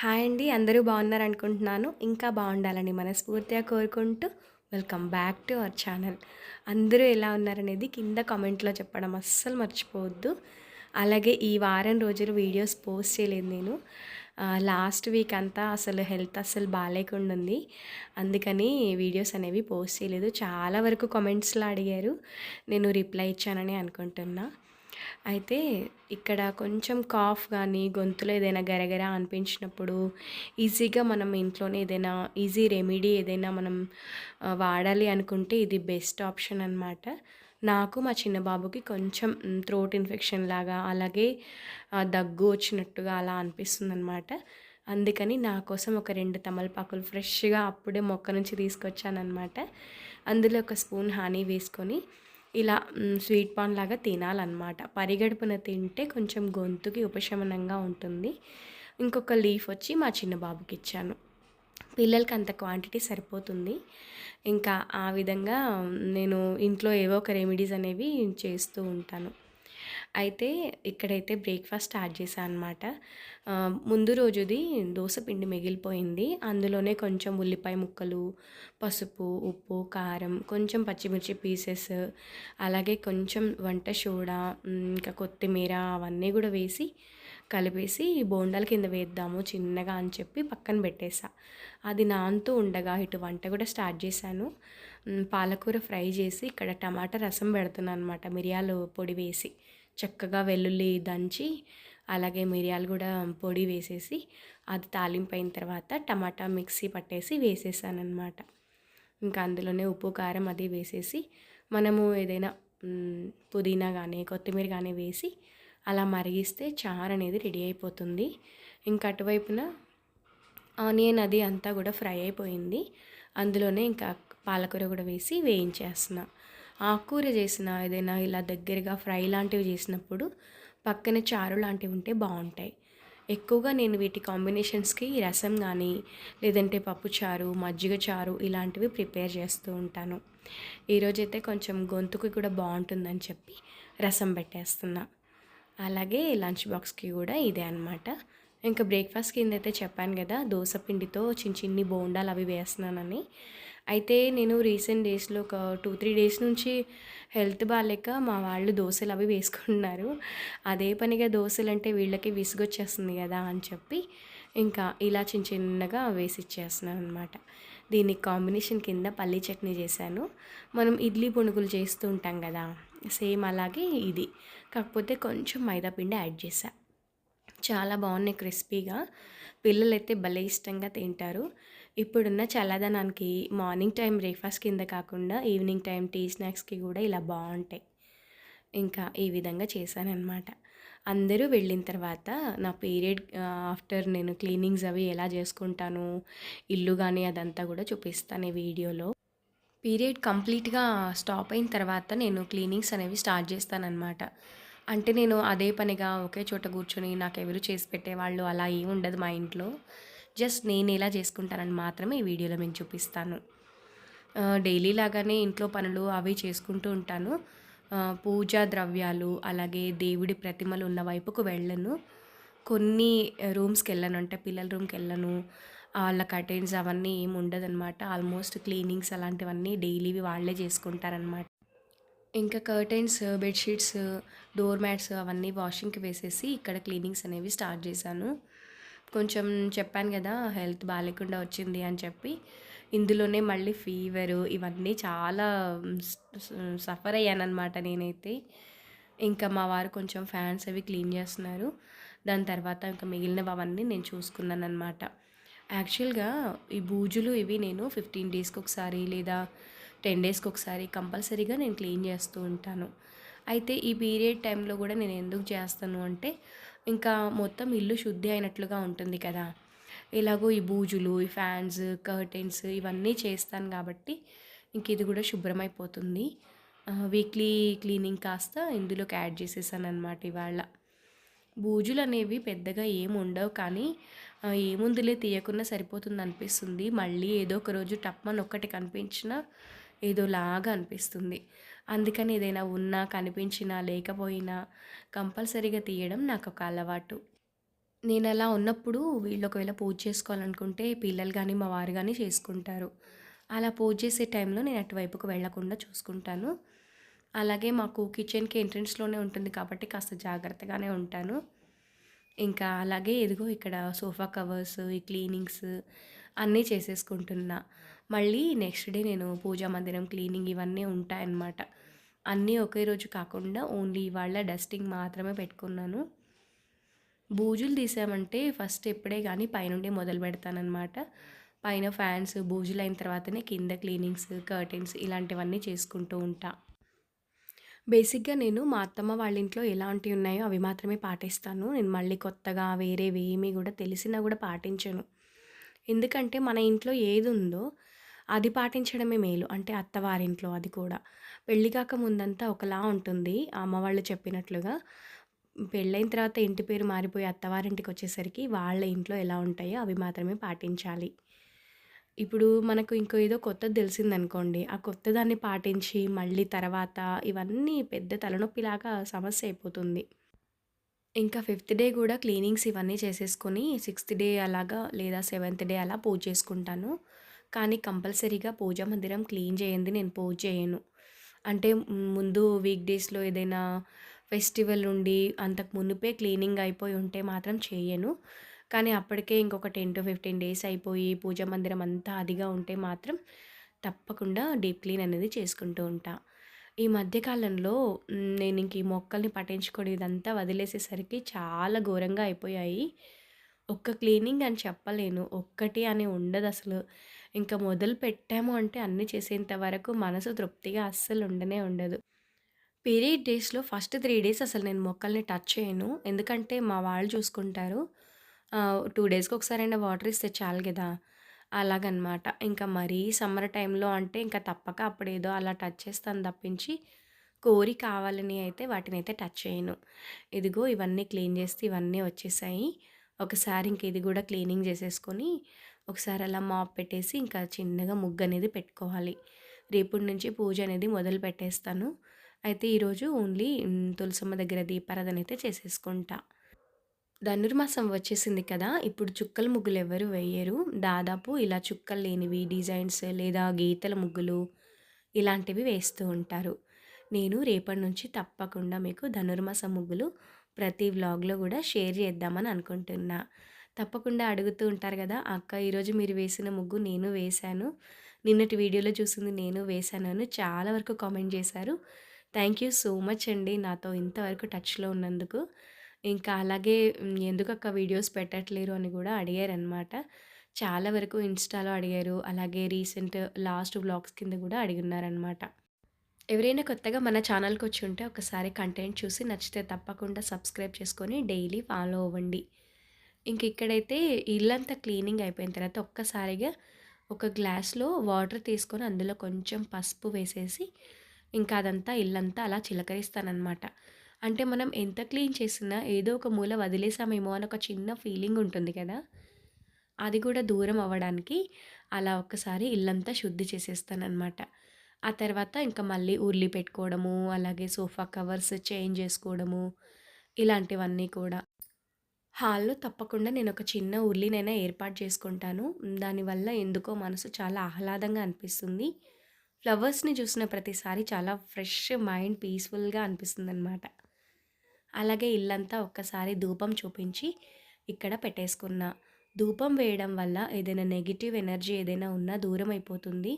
Hi అండి అందరూ బాగున్నారు అనుకుంటున్నాను ఇంకా బాగుండాలని మనస్ఫూర్తిగా కోరుకుంటూ welcome back to our channel అందరూ ఎలా ఉన్నారనేది కింద కామెంట్లో చెప్పడం అస్సలు మర్చిపోవద్దు. అలాగే ఈ వారం రోజులు వీడియోస్ పోస్ట్ చేయలేదు నేను. లాస్ట్ వీక్ అంతా అసలు హెల్త్ అస్సలు బాగాలేకుండా ఉంది అందుకని వీడియోస్ అనేవి పోస్ట్ చేయలేదు. చాలా వరకు కామెంట్స్లో అడిగారు. నేను రిప్లై ఇచ్చానని అనుకుంటున్నా. అయితే ఇక్కడ కొంచెం కాఫ్ కానీ గొంతులో ఏదైనా గరగర అనిపించినప్పుడు ఈజీగా మనం ఇంట్లోనే ఏదైనా ఈజీ రెమెడీ ఏదైనా మనం వాడాలి అనుకుంటే ఇది బెస్ట్ ఆప్షన్ అనమాట నాకు మా చిన్న బాబుకి కొంచెం థ్రోట్ ఇన్ఫెక్షన్ లాగా అలాగే దగ్గు వచ్చినట్టుగా అలా అనిపిస్తుంది అనమాట అందుకని నా కోసం ఒక రెండు తమలపాకులు ఫ్రెష్గా అప్పుడే మొక్క నుంచి తీసుకొచ్చానమాట అందులో ఒక స్పూన్ హానీ వేసుకొని ఇలా స్వీట్ పాన్ లాగా తినాలన్నమాట. పరిగడుపున తింటే కొంచెం గొంతుకి ఉపశమనంగా ఉంటుంది. ఇంకొక లీఫ్ వచ్చి మా చిన్న బాబుకి ఇచ్చాను. పిల్లలకి అంత క్వాంటిటీ సరిపోతుంది. ఇంకా ఆ విధంగా నేను ఇంట్లో ఏవో ఒక రెమెడీస్ అనేవి చేస్తూ ఉంటాను. అయితే ఇక్కడైతే బ్రేక్ఫాస్ట్ స్టార్ట్ చేశాను అనమాట ముందు రోజుది దోశ పిండి మిగిలిపోయింది. అందులోనే కొంచెం ఉల్లిపాయ ముక్కలు పసుపు ఉప్పు కారం కొంచెం పచ్చిమిర్చి పీసెస్ అలాగే కొంచెం వంట సోడా ఇంకా కొత్తిమీర అవన్నీ కూడా వేసి కలిపేసి బోండాల కింద వేద్దాము చిన్నగా అని చెప్పి పక్కన పెట్టేసా అది నానుతూ ఉండగా ఇటు వంట కూడా స్టార్ట్ చేశాను. పాలకూర ఫ్రై చేసి ఇక్కడ టమాటా రసం పెడుతున్నాను అనమాట మిరియాలు పొడి వేసి. చక్కగా వెల్లుల్లి దంచి అలాగే మిరియాలు కూడా పొడి వేసేసి అది తాలింపు అయిన తర్వాత టమాటా మిక్సీ పట్టేసి వేసేసాను అనమాట ఇంకా అందులోనే ఉప్పు కారం అది వేసేసి మనము ఏదైనా పుదీనా కానీ కొత్తిమీర కానీ వేసి అలా మరిగిస్తే చారు అనేది రెడీ అయిపోతుంది. ఇంకా అటువైపున ఆనియన్ అది అంతా కూడా ఫ్రై అయిపోయింది. అందులోనే ఇంకా పాలకూర కూడా వేసి వేయించేస్తున్నా. ఆకుకూర చేసిన ఏదైనా ఇలా దగ్గరగా ఫ్రై లాంటివి చేసినప్పుడు పక్కన చారు లాంటివి ఉంటే బాగుంటాయి. ఎక్కువగా నేను వీటి కాంబినేషన్స్కి రసం కానీ లేదంటే పప్పు చారు మజ్జిగ చారు ఇలాంటివి ప్రిపేర్ చేస్తూ ఉంటాను. ఈరోజైతే కొంచెం గొంతుకు కూడా బాగుంటుందని చెప్పి రసం పెట్టేస్తున్నా. అలాగే లంచ్ బాక్స్కి కూడా ఇదే అనమాట ఇంకా బ్రేక్ఫాస్ట్ కింద అయితే చెప్పాను కదా దోశ పిండితో చిన్న చిన్ని బోండాలు అవి వేస్తున్నానని. అయితే నేను రీసెంట్ డేస్లో ఒక టూ త్రీ డేస్ నుంచి హెల్త్ బాగాలేక మా వాళ్ళు దోశలు అవి వేసుకుంటున్నారు. అదే పనిగా దోశలు అంటే వీళ్ళకి విసుగొచ్చేస్తుంది కదా అని చెప్పి ఇంకా ఇలా చిన్న చిన్నగా వేసి ఇచ్చేస్తున్నాను అనమాట దీని కాంబినేషన్ కింద పల్లీ చట్నీ చేశాను. మనం ఇడ్లీ పునుగులు చేస్తూ ఉంటాం కదా సేమ్ అలాగే ఇది. కాకపోతే కొంచెం మైదా పిండి యాడ్ చేశా. చాలా బాగున్నాయి క్రిస్పీగా. పిల్లలైతే భలే ఇష్టంగా తింటారు. ఇప్పుడున్న చల్లదనానికి మార్నింగ్ టైం బ్రేక్ఫాస్ట్ కింద కాకుండా ఈవినింగ్ టైం టీ స్నాక్స్కి కూడా ఇలా బాగుంటాయి. ఇంకా ఈ విధంగా చేశానన్నమాట. అందరూ వెళ్ళిన తర్వాత నా పీరియడ్ ఆఫ్టర్ నేను క్లీనింగ్స్ అవి ఎలా చేసుకుంటాను ఇల్లు కానీ అదంతా కూడా చూపిస్తాను ఈ వీడియోలో. పీరియడ్ కంప్లీట్గా స్టాప్ అయిన తర్వాత నేను క్లీనింగ్స్ అనేవి స్టార్ట్ చేస్తానన్నమాట. అంటే నేను అదే పనిగా ఒకే చోట కూర్చొని నాకు ఎవరు చేసి పెట్టేవాళ్ళు అలా ఏమి ఉండదు మా ఇంట్లో. జస్ట్ నేను ఎలా చేసుకుంటానని మాత్రమే ఈ వీడియోలో నేను చూపిస్తాను. డైలీ లాగానే ఇంట్లో పనులు అవి చేసుకుంటూ ఉంటాను. పూజా ద్రవ్యాలు అలాగే దేవుడి ప్రతిమలు ఉన్న వైపుకు వెళ్ళను. కొన్ని రూమ్స్కి వెళ్ళను అంటే పిల్లల రూమ్కి వెళ్ళను. వాళ్ళ కర్టెన్స్ అవన్నీ ఏమి ఉండదన్నమాట. ఆల్మోస్ట్ క్లీనింగ్స్ అలాంటివన్నీ డైలీవి వాళ్ళే చేసుకుంటారనమాట ఇంకా కర్టెన్స్ బెడ్షీట్స్ డోర్ మ్యాట్స్ అవన్నీ వాషింగ్కి వేసేసి ఇక్కడ క్లీనింగ్స్ అనేవి స్టార్ట్ చేశాను. కొంచెం చెప్పాను కదా హెల్త్ బాగాలేకుండా వచ్చింది అని చెప్పి. ఇందులోనే మళ్ళీ ఫీవరు ఇవన్నీ చాలా సఫర్ అయ్యానమాట నేనైతే. ఇంకా మా వారు కొంచెం ఫ్యాన్స్ అవి క్లీన్ చేస్తున్నారు. దాని తర్వాత ఇంకా మిగిలినవి అవన్నీ నేను చూసుకున్నాను అనమాట యాక్చువల్గా ఈ బూజులు ఇవి నేను ఫిఫ్టీన్ డేస్కి ఒకసారి లేదా టెన్ డేస్కి ఒకసారి కంపల్సరీగా నేను క్లీన్ చేస్తూ ఉంటాను. అయితే ఈ పీరియడ్ టైంలో కూడా నేను ఎందుకు చేస్తాను అంటే ఇంకా మొత్తం ఇల్లు శుద్ధి అయినట్లుగా ఉంటుంది కదా. ఇలాగో ఈ బూజులు ఈ ఫ్యాన్స్ కర్టెన్స్ ఇవన్నీ చేస్తాను కాబట్టి ఇంక ఇది కూడా శుభ్రమైపోతుంది. వీక్లీ క్లీనింగ్ కాస్త ఇందులోకి యాడ్ చేసేసాను అనమాట ఇవాళ. బూజులు అనేవి పెద్దగా ఏముండవు ఉండవు కానీ ఏముందిలే తీయకుండా సరిపోతుంది అనిపిస్తుంది. మళ్ళీ ఏదో ఒక రోజు టప్మన్ ఒక్కటి కనిపించినా ఏదోలాగా అనిపిస్తుంది. అందుకని ఏదైనా ఉన్నా కనిపించినా లేకపోయినా కంపల్సరీగా తీయడం నాకు ఒక అలవాటు. నేను అలా ఉన్నప్పుడు వీళ్ళు ఒకవేళ పూజ చేసుకోవాలనుకుంటే పిల్లలు కానీ మా వారు కానీ చేసుకుంటారు. అలా పూజ చేసే టైంలో నేను అటువైపుకు వెళ్ళకుండా చూసుకుంటాను. అలాగే మాకు కిచెన్కి ఎంట్రన్స్లోనే ఉంటుంది కాబట్టి కాస్త జాగ్రత్తగానే ఉంటాను. ఇంకా అలాగే ఎదుగో ఇక్కడ సోఫా కవర్స్ ఈ క్లీనింగ్స్ అన్నీ చేసేసుకుంటున్నా. మళ్ళీ నెక్స్ట్ డే నేను పూజా మందిరం క్లీనింగ్ ఇవన్నీ ఉంటాయన్నమాట. అన్నీ ఒకే రోజు కాకుండా ఓన్లీ ఇవాళ డస్టింగ్ మాత్రమే పెట్టుకున్నాను. బూజులు తీసామంటే ఫస్ట్ ఎప్పుడే కానీ పైనుండి మొదలు పెడతానమాట పైన ఫ్యాన్స్ బూజులు అయిన తర్వాతనే కింద క్లీనింగ్స్ కర్టెన్స్ ఇలాంటివన్నీ చేసుకుంటూ ఉంటా. బేసిక్గా నేను మా అత్తమ్మ వాళ్ళ ఇంట్లో ఎలాంటివి ఉన్నాయో అవి మాత్రమే పాటిస్తాను. నేను మళ్ళీ కొత్తగా వేరేవి ఏమీ కూడా తెలిసినా కూడా పాటించను. ఎందుకంటే మన ఇంట్లో ఏది ఉందో అది పాటించడమే మేలు. అంటే అత్తవారింట్లో అది కూడా. పెళ్ళి కాక ముందంతా ఒకలా ఉంటుంది. అమ్మ వాళ్ళు చెప్పినట్లుగా. పెళ్ళైన తర్వాత ఇంటి పేరు మారిపోయి అత్తవారింటికి వచ్చేసరికి వాళ్ళ ఇంట్లో ఎలా ఉంటాయో అవి మాత్రమే పాటించాలి. ఇప్పుడు మనకు ఇంకో ఏదో కొత్తది తెలిసిందనుకోండి. ఆ కొత్త దాన్ని పాటించి మళ్ళీ తర్వాత ఇవన్నీ పెద్ద తలనొప్పిలాగా సమస్య అయిపోతుంది. ఇంకా ఫిఫ్త్ డే కూడా క్లీనింగ్స్ ఇవన్నీ చేసేసుకొని సిక్స్త్ డే అలాగా లేదా సెవెంత్ డే అలా పూజ చేసుకుంటాను. కానీ కంపల్సరీగా పూజా మందిరం క్లీన్ చేయండి నేను పూజ చేయను. అంటే ముందు వీక్ డేస్లో ఏదైనా ఫెస్టివల్ ఉండి అంతకు మునుపే క్లీనింగ్ అయిపోయి ఉంటే మాత్రం చేయను. కానీ అప్పటికే ఇంకొక టెన్ టు ఫిఫ్టీన్ డేస్ అయిపోయి పూజ మందిరం అంతా అదిగా ఉంటే మాత్రం తప్పకుండా డీప్ క్లీన్ అనేది చేసుకుంటూ ఉంటా. ఈ మధ్యకాలంలో నేను ఇంక ఈ మొక్కల్ని పట్టించుకోవడం ఇదంతా వదిలేసేసరికి చాలా ఘోరంగా అయిపోయాయి. ఒక్క క్లీనింగ్ అని చెప్పలేను. ఒక్కటి అని ఉండదు అసలు. ఇంకా మొదలు పెట్టాము అంటే అన్నీ చేసేంత వరకు మనసు తృప్తిగా అస్సలు ఉండనే ఉండదు. పీరియడ్ డేస్లో ఫస్ట్ త్రీ డేస్ అసలు నేను మొక్కల్ని టచ్ చేయను. ఎందుకంటే మా వాళ్ళు చూసుకుంటారు. టూ డేస్కి ఒకసారైనా వాటర్ ఇస్తే చాలు కదా అలాగనమాట. ఇంకా మరీ సమ్మర్ టైంలో అంటే ఇంకా తప్పక అప్పుడు ఏదో అలా టచ్ చేస్తాను తప్పించి కోరి కావాలని అయితే వాటిని అయితే టచ్ చేయను. ఇదిగో ఇవన్నీ క్లీన్ చేస్తే ఇవన్నీ వచ్చేసాయి. ఒకసారి ఇంక ఇది కూడా క్లీనింగ్ చేసేసుకొని ఒకసారి అలా మాప్ పెట్టేసి ఇంకా చిన్నగా ముగ్గు అనేది పెట్టుకోవాలి. రేపటి నుంచి పూజ అనేది మొదలు పెట్టేస్తాను. అయితే ఈరోజు ఓన్లీ తులసమ్మ దగ్గర దీపారాధన అయితే చేసేసుకుంటా. ధనుర్మాసం వచ్చేసింది కదా ఇప్పుడు చుక్కల ముగ్గులు ఎవరు వేయరు. దాదాపు ఇలా చుక్కలు లేనివి డిజైన్స్ లేదా గీతల ముగ్గులు ఇలాంటివి వేస్తూ ఉంటారు. నేను రేపటి నుంచి తప్పకుండా మీకు ధనుర్మాసం ముగ్గులు ప్రతి వ్లాగ్లో కూడా షేర్ చేద్దామని అనుకుంటున్నా. తప్పకుండా అడుగుతూ ఉంటారు కదా అక్క ఈరోజు మీరు వేసిన ముగ్గు నేను వేశాను. నిన్నటి వీడియోలో చూసింది నేను వేశాను అని చాలా వరకు కామెంట్ చేశారు. థ్యాంక్ యూ సో మచ్ అండి నాతో ఇంతవరకు టచ్లో ఉన్నందుకు. ఇంకా అలాగే ఎందుకు అక్క వీడియోస్ పెట్టట్లేరు అని కూడా అడిగారనమాట చాలా వరకు ఇన్స్టాలో అడిగారు. అలాగే రీసెంట్ లాస్ట్ వ్లాగ్స్ కింద కూడా అడిగినారనమాట ఎవరైనా కొత్తగా మన ఛానల్కి వచ్చి ఉంటే ఒకసారి కంటెంట్ చూసి నచ్చితే తప్పకుండా సబ్స్క్రైబ్ చేసుకొని డైలీ ఫాలో అవ్వండి. ఇంక ఇక్కడైతే ఇల్లంతా క్లీనింగ్ అయిపోయిన తర్వాత ఒక్కసారిగా ఒక గ్లాస్లో వాటర్ తీసుకొని అందులో కొంచెం పసుపు వేసేసి ఇంకా అదంతా ఇల్లంతా అలా చిలకరిస్తానమాట అంటే మనం ఎంత క్లీన్ చేసినా ఏదో ఒక మూల వదిలేసామేమో అని ఒక చిన్న ఫీలింగ్ ఉంటుంది కదా? అది కూడా దూరం అవ్వడానికి అలా ఒక్కసారి ఇల్లంతా శుద్ధి చేసేస్తానమాట ఆ తర్వాత ఇంకా మళ్ళీ ఉర్లి పెట్టుకోవడము అలాగే సోఫా కవర్స్ చేంజ్ చేసుకోవడము ఇలాంటివన్నీ కూడా. హాల్లో తప్పకుండా నేను ఒక చిన్న ఉర్లినైనా ఏర్పాటు చేసుకుంటాను. దానివల్ల ఎందుకో మనసు చాలా ఆహ్లాదంగా అనిపిస్తుంది. ఫ్లవర్స్ని చూసిన ప్రతిసారి చాలా ఫ్రెష్ మైండ్ పీస్ఫుల్గా అనిపిస్తుంది అనమాట అలాగే ఇల్లంతా ఒక్కసారి ధూపం చూపించి ఇక్కడ పెట్టేసుకున్న. ధూపం వేయడం వల్ల ఏదైనా నెగిటివ్ ఎనర్జీ ఏదైనా ఉన్నా దూరం అయిపోతుంది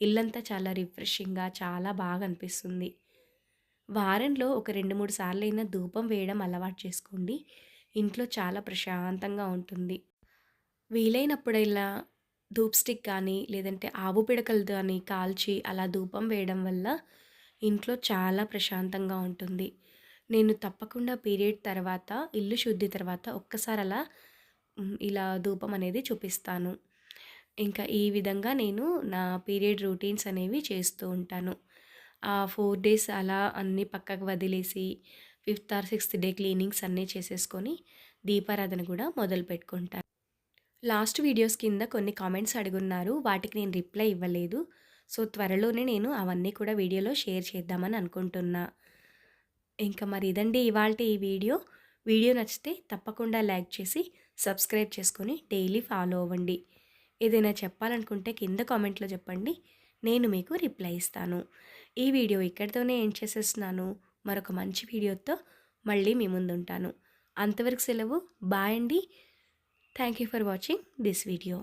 ఇల్లంతా చాలా రిఫ్రెషింగ్గా చాలా బాగా అనిపిస్తుంది. వారంలో ఒక రెండు మూడు సార్లు అయినా ధూపం వేయడం అలవాటు చేసుకోండి. ఇంట్లో చాలా ప్రశాంతంగా ఉంటుంది. వీలైనప్పుడల్లా ధూప్ స్టిక్ కానీ లేదంటే ఆవు పిడకలు కానీ కాల్చి అలా ధూపం వేయడం వల్ల ఇంట్లో చాలా ప్రశాంతంగా ఉంటుంది. నేను తప్పకుండా పీరియడ్ తర్వాత ఇల్లు శుద్ధి తర్వాత ఒక్కసారి అలా ఇలా ధూపం అనేది చూపిస్తాను. ఇంకా ఈ విధంగా నేను నా పీరియడ్ రొటీన్స్ అనేవి చేస్తూ ఉంటాను. ఆ ఫోర్ డేస్ అలా అన్నీ పక్కకు వదిలేసి fifth or sixth day cleanings అన్నీ చేసేసుకొని దీపారాధన కూడా మొదలు పెట్టుకుంటాను. లాస్ట్ వీడియోస్ కింద కొన్ని కామెంట్స్ అడుగున్నారు. వాటికి నేను రిప్లై ఇవ్వలేదు. సో త్వరలోనే నేను అవన్నీ కూడా వీడియోలో షేర్ చేద్దామని అనుకుంటున్నా. ఇంకా మరి ఇదండి ఇవాళ ఈ వీడియో. వీడియో నచ్చితే తప్పకుండా లైక్ చేసి సబ్స్క్రైబ్ చేసుకొని డైలీ ఫాలో అవ్వండి. ఏదైనా చెప్పాలనుకుంటే కింద కామెంట్లో చెప్పండి. నేను మీకు రిప్లై ఇస్తాను. ఈ వీడియో ఇక్కడితోనే ఏం చేసేస్తున్నాను. మరొక మంచి వీడియోతో మళ్ళీ మీ ముందుంటాను. అంతవరకు సెలవు. బాయ్ అండి. Thank you for watching this video.